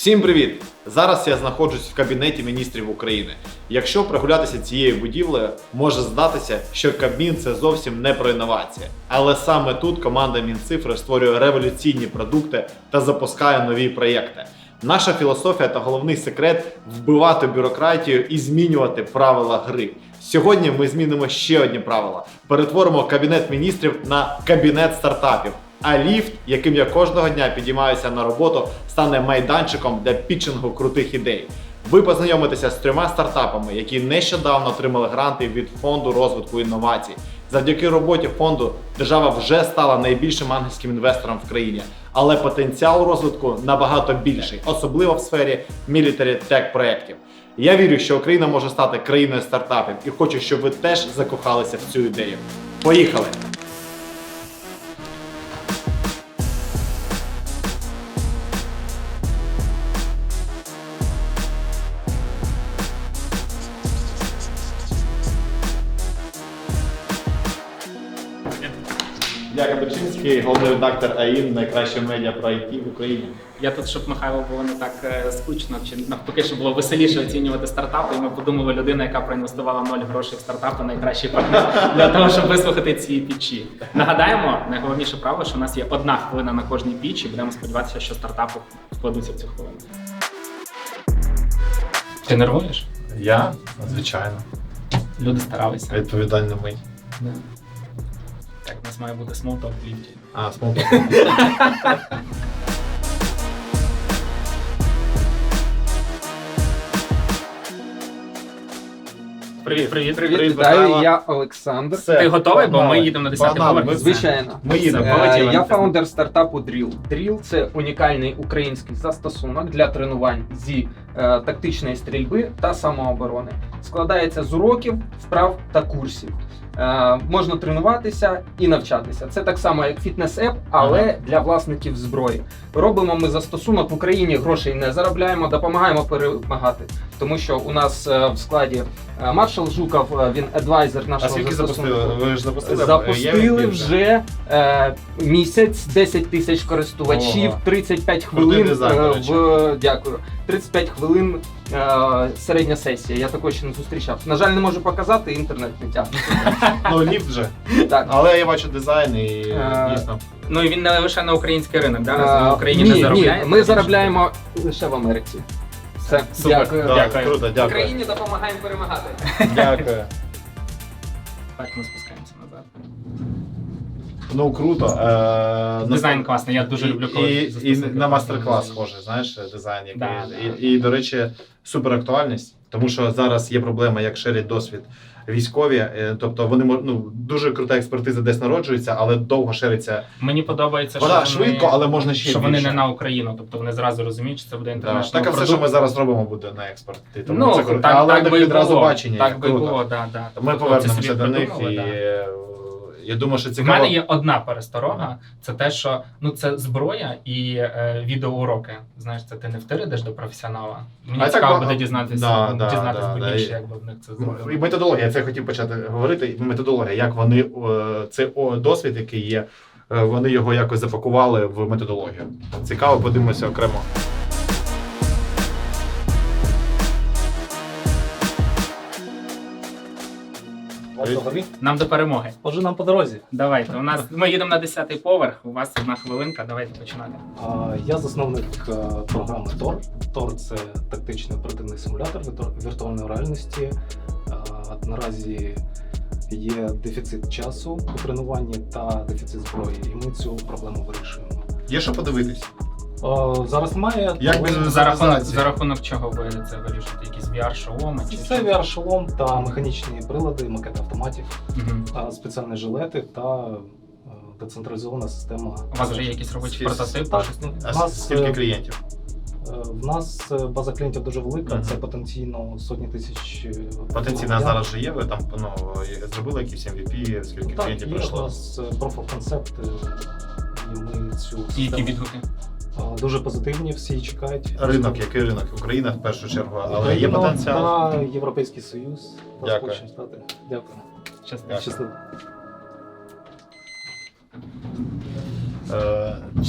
Всім привіт! Зараз я знаходжусь в кабінеті міністрів України. Якщо прогулятися цією будівлею, може здатися, що Кабмін це зовсім не про інновації. Але саме тут команда Мінцифри створює революційні продукти та запускає нові проєкти. Наша філософія та головний секрет вбивати бюрократію і змінювати правила гри. Сьогодні ми змінимо ще одні правила: перетворимо кабінет міністрів на кабінет стартапів. А ліфт, яким я кожного дня підіймаюся на роботу, стане майданчиком для пітчингу крутих ідей. Ви познайомитеся з трьома стартапами, які нещодавно отримали гранти від фонду розвитку інновацій. Завдяки роботі фонду держава вже стала найбільшим ангельським інвестором в країні, але потенціал розвитку набагато більший, особливо в сфері мілітарі тек проєктів. Я вірю, що Україна може стати країною стартапів і хочу, щоб ви теж закохалися в цю ідею. Поїхали! Я Кабачинський, головний редактор АІН, найкраще медіа про IT в Україні. Я тут, щоб Михайло було не так е, скучно, чи навпаки, щоб було веселіше оцінювати стартапи. І ми подумали, людина, яка проінвестувала ноль грошей в стартапи, найкращий партнер для того, щоб вислухати ці пічі. Нагадаємо, найголовніше правило, що у нас є одна хвилина на кожній пічі. Будемо сподіватися, що стартапи вкладуться в цю хвилину. Ти нервуєш? Я, звичайно, Люди старалися. відповідальний ми. Да. Так, у нас має бути смолток в ліфті. А, смолток. Привіт, привіт, Привіт, Привіт, вітаю, Михайло. я Олександр. Все, Ти готовий? Бо ми їдемо на 10-й Погнали, поверх. Звичайно. Ми їдемо. Полетіли. Я фаундер стартапу Drill. Drill – це унікальний український застосунок для тренувань зі тактичної стрільби та самооборони. Складається з уроків, вправ та курсів. Е, можна тренуватися і навчатися. Це так само, як фітнес-еп, але для власників зброї. Робимо ми застосунок в Україні, грошей не заробляємо, допомагаємо перемагати. Тому що у нас е, в складі е, маршал Жуков, е, він адвайзер А нашого скільки застосунку. запустили? Ви ж запустили? Запустили вже е, місяць, 10 тисяч користувачів, Ого. 35 Крутий хвилин дизайн, до е, речі. в дякую. 35 хвилин е, середня сесія. Я також ще не зустрічав. На жаль, не можу показати, інтернет не тягне. Ну, ліфт вже. Так. Але я бачу дизайн і Е, дійсно. Ну і він не лише на український ринок, да? Е, в Україні ні, не заробляє. Ні, ми заробляємо лише в Америці. Все, Супер. дякую. Да, дякую. Круто, дякую. Україні допомагаємо перемагати. Дякую. Так, ми спускаємося. Ну круто. Е, Дизайн класний, я дуже люблю, коли і, на мастер-клас схоже, знаєш, дизайн який. Да, і, до речі, супер актуальність, тому що зараз є проблема, як ширять досвід військові. Е, Тобто вони ну, дуже крута експертиза десь народжується, але довго шириться. Мені подобається, Вона що вони, швидко, але можна ще що вони не на Україну, тобто вони зразу розуміють, що це буде Да. інтернешнл. Так, а все, що ми зараз робимо, буде на експорт. Тому ну, це круто. так, але так так би відразу було. бачення. Так би круто. було, да, да. Тобто Ми хлопці повернемося до них і да. Я думаю, що У мене є одна пересторога, це те, що ну це зброя і е, відеоуроки. Знаєш, це ти не втиридеш до професіонала. Мені А цікаво ба- буде дізнатися, Да, да, дізнатися да, більше, да. як би в них це Ну, зроблено. І методологія, я це хотів почати говорити. Методологія, як вони е, це досвід, який є, е, вони його якось запакували в методологію. Цікаво, подивимося окремо. Готові? Нам до перемоги. Отже, нам по дорозі. Давайте. У нас ми їдемо на 10-й поверх. У вас одна хвилинка. Давайте починати. Я засновник е, програми Tor. Tor – це тактичний оперативний симулятор віртуальної реальності. Наразі є дефіцит часу у тренуванні та дефіцит зброї, і ми цю проблему вирішуємо. Є що подивитись. А, Зараз немає. Як би За рахунок, за рахунок чого ви це вирішуєте? Якісь VR-шоломи чи це VR-шолом та механічні прилади, макет автоматів, а, спеціальні жилети та е, децентралізована система. У вас вже є якісь робочі прототипи? Так, ну, А нас, скільки е, клієнтів? Е, В нас е, база клієнтів дуже велика, Мгм. це потенційно сотні тисяч. е, Потенційно зараз вже є. Ви там ну, зробили якісь MVP, скільки Так, клієнтів є у нас е, proof of concept, е, і ми цю І які відгуки? Дуже позитивні, всі чекають. Ринок, який ринок? Україна в першу чергу, але є потенціал. Та Європейський Союз Дякую. Дякую. Щасливо.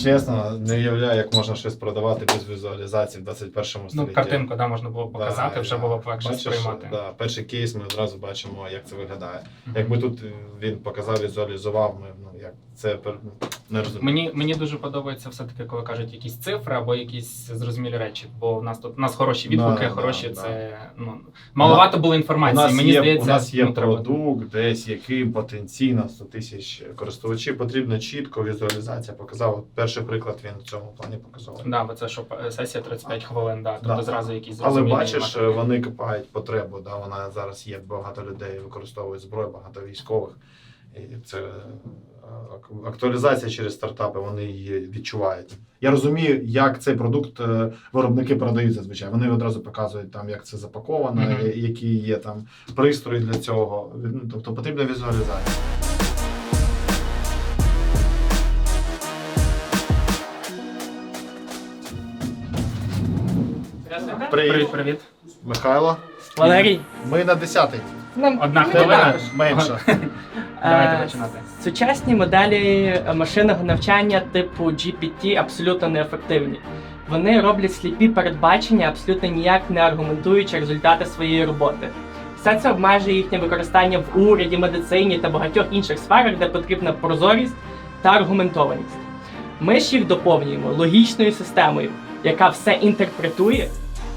Чесно, не уявляю, як можна щось продавати без візуалізації в 21 столітті. Ну, картинку да, можна було показати, Да, вже да. було б легше Бачиш, сприймати. Да, перший кейс ми одразу бачимо, як це виглядає. Мгм. Якби тут він показав, візуалізував, ми ну як це не розумію. Мені, мені дуже подобається все-таки, коли кажуть якісь цифри або якісь зрозумілі речі. Бо в нас тут у нас хороші відгуки, Да, хороші да, це ну маловато було У інформації. нас, мені є, здається, у нас є ну, треба. продукт, десь який потенційно 100 тисяч користувачів. Потрібно чітко візуалізація. Показав От перший приклад він в цьому плані показав. Да, бо це що е, сесія 35 хвилин, да, тобто Да. зразу якісь Але бачиш, матеріали. вони копають потребу. Да? Вона зараз є багато людей використовують зброю, багато військових. І це е, актуалізація через стартапи, вони її відчувають. Я розумію, як цей продукт е, виробники продають зазвичай. Вони одразу показують там, як це запаковано, Мгм. е, які є там пристрої для цього. Тобто потрібна візуалізація. Привіт, Привіт, привіт. Михайло. Валерій, Ми на 10-й. нам Одна хвилина. Менше. Давайте Е, починати. Сучасні моделі е, машинного навчання типу GPT абсолютно неефективні. Вони роблять сліпі передбачення, абсолютно ніяк не аргументуючи результати своєї роботи. Все це обмежує їхнє використання в уряді, медицині та багатьох інших сферах, де потрібна прозорість та аргументованість. Ми ж їх доповнюємо логічною системою, яка все інтерпретує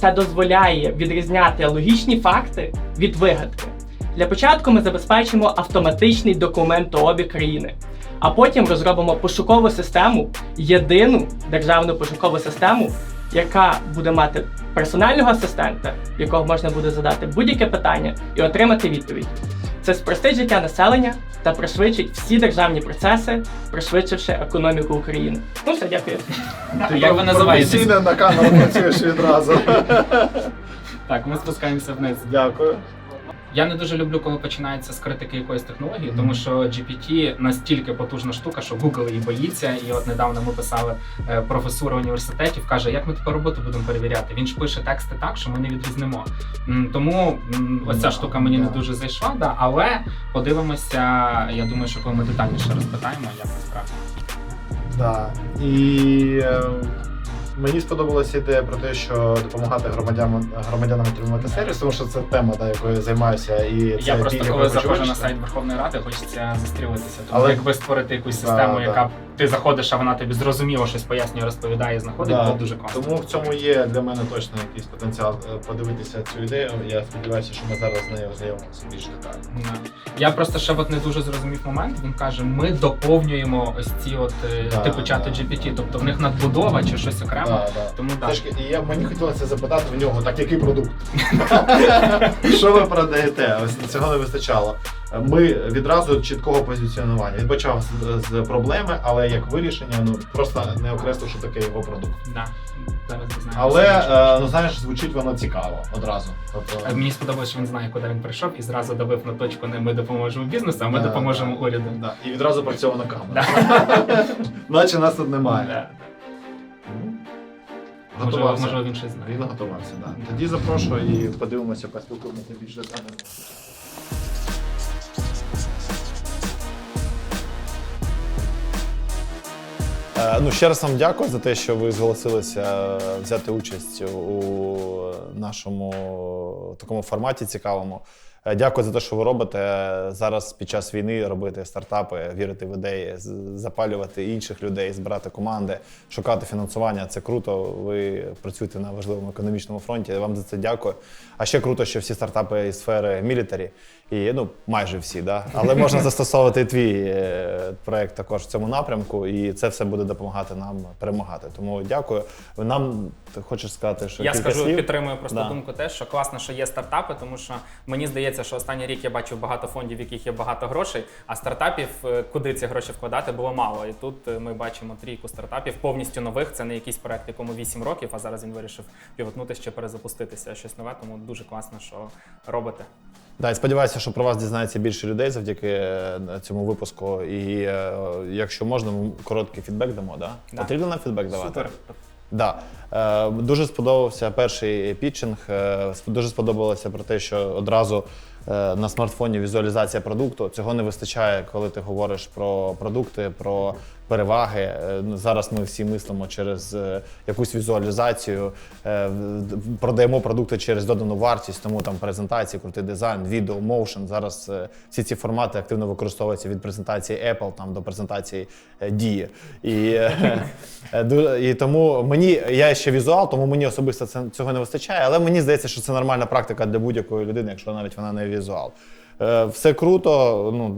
та дозволяє відрізняти логічні факти від вигадки. Для початку ми забезпечимо автоматичний документообіг країни, а потім розробимо пошукову систему, єдину державну пошукову систему, яка буде мати персонального асистента, якого можна буде задати будь-яке питання і отримати відповідь. Це спростить життя населення та пришвидшить всі державні процеси, пришвидшивши економіку України. Ну все, дякую. Як ви називаєтесь? Професійно на камеру працюєш відразу. Так, ми спускаємося вниз. Дякую. Я не дуже люблю, коли починається з критики якоїсь технології, тому що GPT настільки потужна штука, що Google її боїться. І от недавно ми писали е, професура університетів, каже, як ми тепер роботу будемо перевіряти. Він ж пише тексти так, що ми не відрізнемо. Тому м, ось ця Да, штука мені не дуже зайшла. Да, але подивимося. Я думаю, що коли ми детальніше розпитаємо, як насправді. Да. І е, мені сподобалася ідея про те, що допомагати громадянам громадянам отримувати сервіс, тому що це тема, да, якою я займаюся. І це Я просто коли заходжу на сайт Верховної Ради, хочеться застрілитися. Тому Але- якби створити якусь систему, да. яка ти заходиш, а вона тобі зрозуміло щось пояснює, розповідає, знаходить, Да. було дуже класно. Тому в цьому є для мене точно якийсь потенціал е, подивитися цю ідею. Я сподіваюся, що ми зараз з нею ознайомимося більш детально. Да. Я просто ще от не дуже зрозумів момент. Він каже: ми доповнюємо ось ці от е, Да, типу чати да. GPT, тобто в них надбудова чи щось окремо. Да, да. Тому так. Це і я, мені хотілося запитати в нього, так який продукт? Що ви продаєте? Ось цього не вистачало. Ми відразу чіткого позиціонування. Він почав з, з проблеми, але як вирішення, ну просто не окреслив, що таке його продукт. Да. Зараз Але е, ну знаєш, звучить воно цікаво одразу. Тобто, Е, Мені сподобалось, що він знає, куди він прийшов, і зразу давив на точку не ми допоможемо бізнесу, а ми Да, допоможемо уряду. Да. І відразу працьована камера. Наче нас тут немає. Да. Можливо, Готувався. можливо, він щось знає. Він готувався, так. Тоді запрошую і подивимося, поспілкуємося більш детально. Ну, ще раз вам дякую за те, що ви зголосилися взяти участь у нашому такому форматі цікавому. Е, Дякую за те, що ви робите зараз під час війни робити стартапи, вірити в ідеї, запалювати інших людей, збирати команди, шукати фінансування. Це круто. Ви працюєте на важливому економічному фронті. Вам за це дякую. А ще круто, що всі стартапи із сфери мілітарі, і ну майже всі, да? але можна застосовувати твій е, проект також в цьому напрямку, і це все буде допомагати нам перемагати. Тому дякую. Нам ти хочеш сказати, що Я кілька скажу, слів? підтримую просто Да. думку те, що класно, що є стартапи, тому що мені здається, що останній рік я бачив багато фондів, в яких є багато грошей, а стартапів, е, куди ці гроші вкладати, було мало. І тут е, ми бачимо трійку стартапів повністю нових. Це не якийсь проект, якому 8 років, а зараз він вирішив півотнутися чи перезапуститися щось нове. Тому дуже класно, що робите. Да, і сподіваюся, що про вас дізнається більше людей завдяки е, цьому випуску. І е, якщо можна, ми короткий фідбек дамо. Да? Да. Потрібно нам фідбек давати? Супер. Да. Е, дуже сподобався перший пітчинг. Е, дуже сподобалося про те, що одразу е, на смартфоні візуалізація продукту. Цього не вистачає, коли ти говориш про продукти, про переваги. Е, Зараз ми всі мислимо через е, якусь візуалізацію, е, продаємо продукти через додану вартість, тому там презентації, крутий дизайн, відео, моушен. Зараз всі ці формати активно використовуються від презентації Apple там, до презентації Дії. І, і тому мені, я ще візуал, тому мені особисто цього не вистачає, але мені здається, що це нормальна практика для будь-якої людини, якщо навіть вона не візуал. Е, Все круто, ну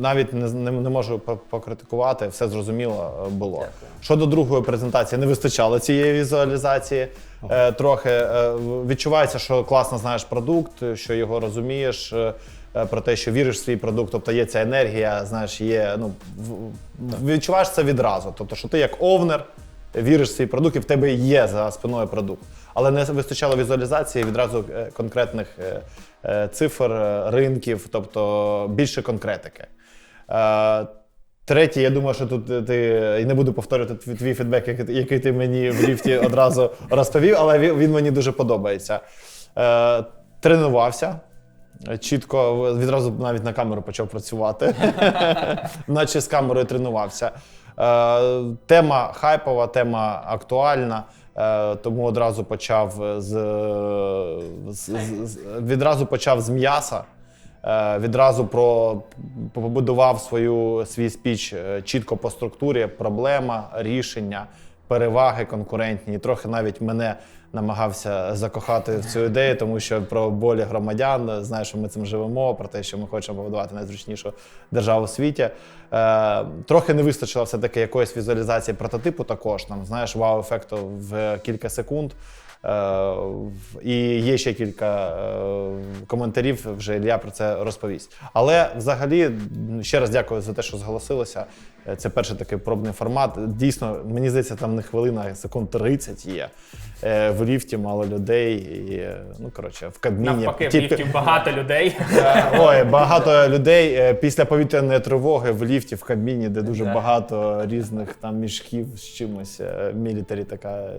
навіть не, не, не можу покритикувати, все зрозуміло е, було. Щодо другої презентації, не вистачало цієї візуалізації. Е, трохи е, відчувається, що класно знаєш продукт, що його розумієш. е, Про те, що віриш в свій продукт, тобто є ця енергія, знаєш, є. Ну в- відчуваєш це відразу. Тобто, що ти як овнер віриш в свій продукт, і в тебе є за спиною продукт. Але не вистачало візуалізації відразу е, конкретних е, е, цифр, ринків, тобто більше конкретики. Третє, я думаю, що тут ти і не буду повторювати твій, фідбек, який, ти мені в ліфті одразу розповів, але він, мені дуже подобається. Тренувався. Чітко відразу навіть на камеру почав працювати, наче з камерою тренувався. Е, тема хайпова, тема актуальна. Е, Тому одразу почав з, з, з- відразу почав з м'яса. Е, Відразу про побудував свою свій спіч чітко по структурі, проблема, рішення, переваги конкурентні. І трохи навіть мене намагався закохати в цю ідею, тому що про болі громадян, знаєш, що ми цим живемо, про те, що ми хочемо побудувати найзручнішу державу у світі. Е, трохи не вистачило все-таки якоїсь візуалізації прототипу також. Там, знаєш, вау-ефекту в кілька секунд. Е, І є ще кілька е, коментарів, вже Ілля про це розповість. Але взагалі, ще раз дякую за те, що зголосилося. Е, Це перший такий пробний формат. Дійсно, мені здається, там не хвилина, а секунд 30 є. В ліфті мало людей. І, ну, коротше, в Кабміні. Навпаки, в ліфті багато людей. Ой, багато людей після повітряної тривоги в ліфті в Кабміні, де дуже багато різних там мішків з чимось. Мілітарі така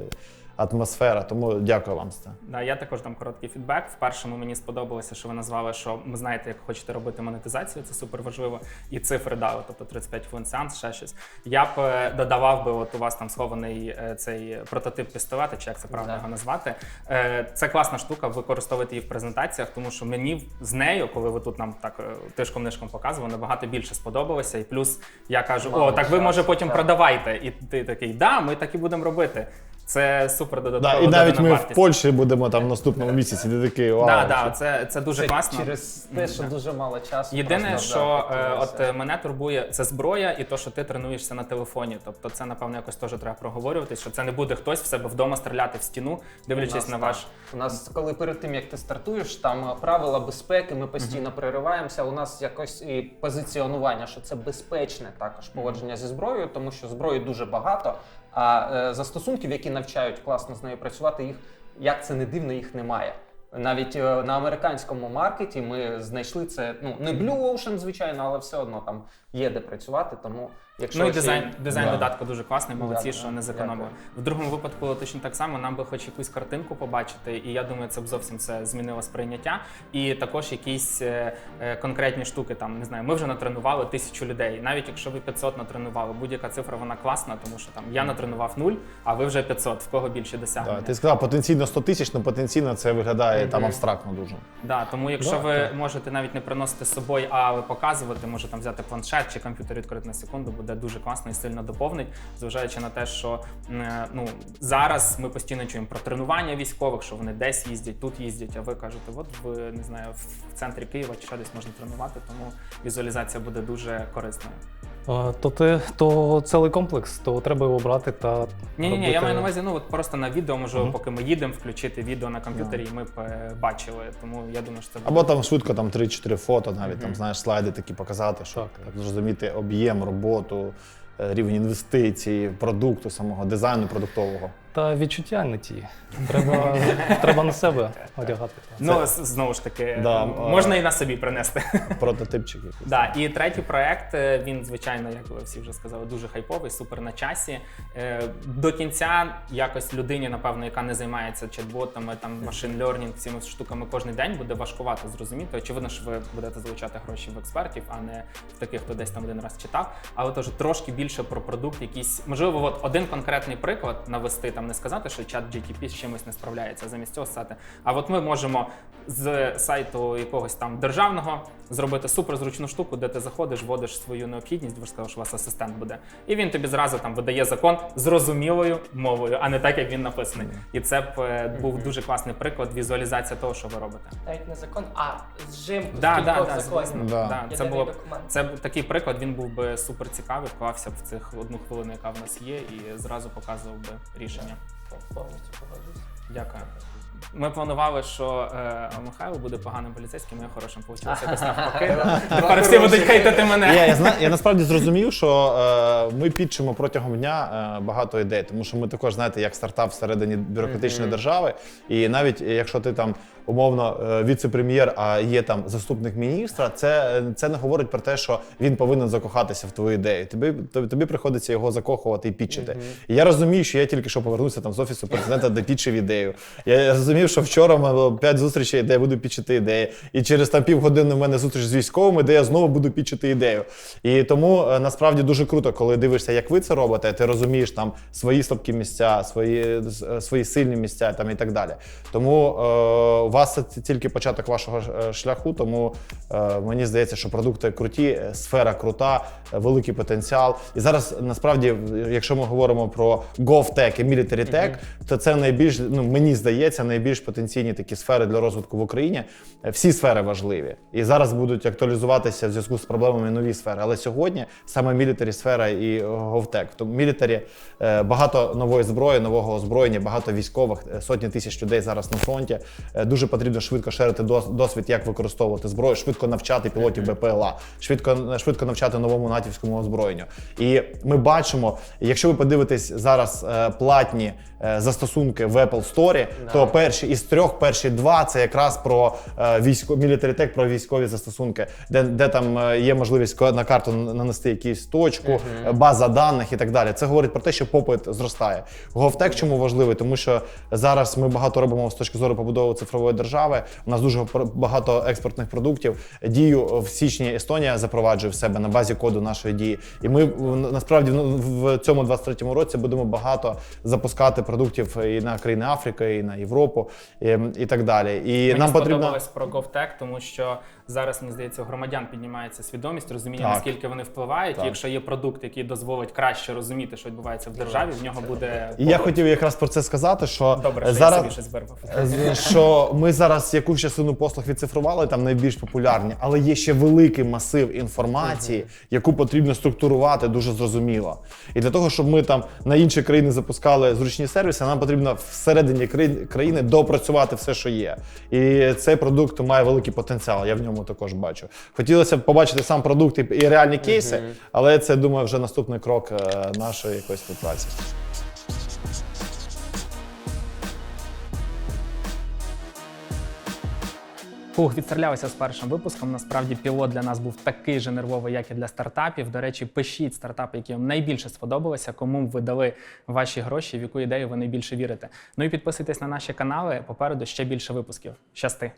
атмосфера. Тому дякую вам за це. Да, я також дам короткий фідбек. В першому мені сподобалося, що ви назвали, що ви знаєте, як хочете робити монетизацію, це супер важливо. І цифри дали, тобто 35 хвилин сеанс, ще щось. Я б е, додавав би, от у вас там схований е, цей прототип пістолета, чи як це правильно Да. його назвати. Е, Це класна штука, використовувати її в презентаціях, тому що мені з нею, коли ви тут нам так е, тишком-нишком показували, набагато більше сподобалося. І плюс я кажу: о, так ви може потім так. продавайте. І ти такий, да, ми так і будемо робити. Це супер додаткова Да, і навіть додана ми в вартість. Польщі будемо там в наступному місяці. Ти такий вау. Да, да, це, це дуже Це класно. через те, що дуже мало часу. Єдине, просто, що да, е, от е, мене турбує, це зброя і то, що ти тренуєшся на телефоні. Тобто це, напевно, якось теж треба проговорювати, що це не буде хтось в себе вдома стріляти в стіну, У дивлячись нас на так. ваш. У нас, коли перед тим як ти стартуєш, там е, правила безпеки, ми постійно перериваємося. У нас якось і позиціонування, що це безпечне також поводження зі зброєю, тому що зброї дуже багато. А е, застосунків, які навчають класно з нею працювати, їх як це не дивно, їх немає. Навіть е, на американському маркеті ми знайшли це. Ну не Blue Ocean, звичайно, але все одно там є де працювати. Тому якщо Ну і ще- дизайн, дизайн Да. додатку дуже класний, молодці, Да, що да, не зекономили. В другому випадку точно так само нам би хоч якусь картинку побачити, і я думаю, це б зовсім це змінило сприйняття. І також якісь е, е, конкретні штуки. Там не знаю, ми вже натренували тисячу людей. Навіть якщо ви 500 натренували, будь-яка цифра вона класна, тому що там я натренував нуль, а ви вже 500, в кого більше досягнення. Да, ти сказав потенційно 100 тисяч, але потенційно це виглядає там абстрактно дуже. Да, тому якщо Да, ви можете навіть не приносити з собою, а ви показувати, може там взяти планшет чи комп'ютер відкрити на секунду, буде дуже класно і сильно доповнить, зважаючи на те, що е, ну зараз ми постійно чуємо про тренування військових, що вони десь їздять, тут їздять. А ви кажете, от в не знаю, в центрі Києва чи ще десь можна тренувати, тому візуалізація буде дуже корисною. То, ти то цілий комплекс, то треба його брати та. Ні, ні, ні, я маю на увазі, ну от просто на відео, можу, Мгм. поки ми їдемо, включити відео на комп'ютері, і ми б е, бачили. Тому я думаю, що це буде Або там швидко там 3-4 фото, навіть там знаєш слайди такі показати, щоб Так, так, зрозуміти об'єм, роботу, е, рівень інвестицій, продукту, самого дизайну продуктового. Та відчуття не ті. Треба, треба на себе одягати. Ну, з- знову ж таки, Да, можна і на собі принести. Прототипчик якийсь. Да, і третій проект, е, він, звичайно, як ви всі вже сказали, дуже хайповий, супер на часі. Е, До кінця якось людині, напевно, яка не займається чат-ботами, там машин лернінг, цими штуками кожен день буде важкувато зрозуміти. Очевидно, що ви будете залучати гроші в експертів, а не в таких, хто десь там один раз читав. Але теж трошки більше про продукт, якийсь можливо, от один конкретний приклад навести, там не сказати, що чат GTP з чимось не справляється, замість цього сказати. А от ми можемо з сайту якогось там державного зробити суперзручну штуку, де ти заходиш, вводиш свою необхідність, ви ж сказали, що у вас асистент буде. І він тобі зразу там видає закон зрозумілою мовою, а не так, як він написаний. І це б е, був дуже класний приклад візуалізація того, що ви робите. Навіть не закон, а зжимку з Да, да, да, законів. Да. Да, це було документ. це такий приклад. Він був би супер цікавий, вклався б в цих одну хвилину, яка в нас є, і зразу показував би рішення. Повністю погоджуюсь. Дякую. Ми планували, що е, Михайло буде поганим поліцейським, я хорошим Получилося якось навпаки. Тепер всі будуть хейтити мене. Я, я, зна, я насправді зрозумів, що е, ми підчимо протягом дня е, багато ідей, тому що ми також, знаєте, як стартап всередині бюрократичної держави. І навіть якщо ти там умовно е, віце-прем'єр, а є там заступник міністра, це, це не говорить про те, що він повинен закохатися в твою ідею. Тобі, тобі, тобі приходиться його закохувати і підчити. І я розумію, що я тільки що повернувся там з офісу президента, де підчив ідею. Я розумів, що вчора в мене було п'ять зустрічей, де я буду підчити ідеї. І через там півгодини в мене зустріч з військовими, де я знову буду підчити ідею. І тому е, насправді дуже круто, коли дивишся, як ви це робите, ти розумієш там свої слабкі місця, свої, е, свої сильні місця там і так далі. Тому е, вас це тільки початок вашого е, шляху. Тому е, мені здається, що продукти круті, сфера крута, великий потенціал. І зараз насправді, якщо ми говоримо про GovTech і Military Tech, то це найбільш ну мені здається найбільш потенційні такі сфери для розвитку в Україні. Всі сфери важливі і зараз будуть актуалізуватися в зв'язку з проблемами нові сфери. Але сьогодні саме мілітарі сфера і GovTech. Тому мілітарі е, багато нової зброї, нового озброєння, багато військових, сотні тисяч людей зараз на фронті. Е, Дуже потрібно швидко шерити досвід, як використовувати зброю, швидко навчати пілотів БПЛА, швидко швидко навчати новому натівському озброєнню. І ми бачимо, якщо ви подивитесь зараз е, платні е, застосунки в Apple Store, то перші із трьох, перші два це якраз про е, військо Tech, про військові застосунки, де, де там є можливість на карту нанести якусь точку, база даних і так далі. Це говорить про те, що попит зростає. GovTech чому важливий? Тому що зараз ми багато робимо з точки зору побудови цифрової держави. У нас дуже багато експортних продуктів. Дію в січні Естонія запроваджує в себе на базі коду нашої дії. І ми насправді в цьому 23-му році будемо багато запускати продуктів і на країни Африки, і на Європу, і, і так далі. І Мені нам потрібно про GovTech, тому що зараз мені здається, у громадян піднімається свідомість, розуміння, Так. наскільки вони впливають. Так. І якщо є продукт, який дозволить краще розуміти, що відбувається в державі, в нього буде і я хотів якраз про це сказати, що добре, що я. Е, що ми зараз якусь частину послуг відцифрували, там найбільш популярні, але є ще великий масив інформації, яку потрібно структурувати дуже зрозуміло. І для того, щоб ми там на інші країни запускали зручні сервіси, нам потрібно всередині країн- країни допрацювати все, що є. І цей продукт має великий потенціал. Я в ньому також бачу. Хотілося б побачити сам продукт і, і реальні кейси, але це думаю вже наступний крок е, нашої якоїсь співпраці. Фух, відстрілялися з першим випуском. Насправді пілот для нас був такий же нервовий, як і для стартапів. До речі, пишіть стартапи, які вам найбільше сподобалися, кому ви дали ваші гроші, в яку ідею ви найбільше вірите. Ну і підписуйтесь на наші канали. Попереду ще більше випусків. Щасти!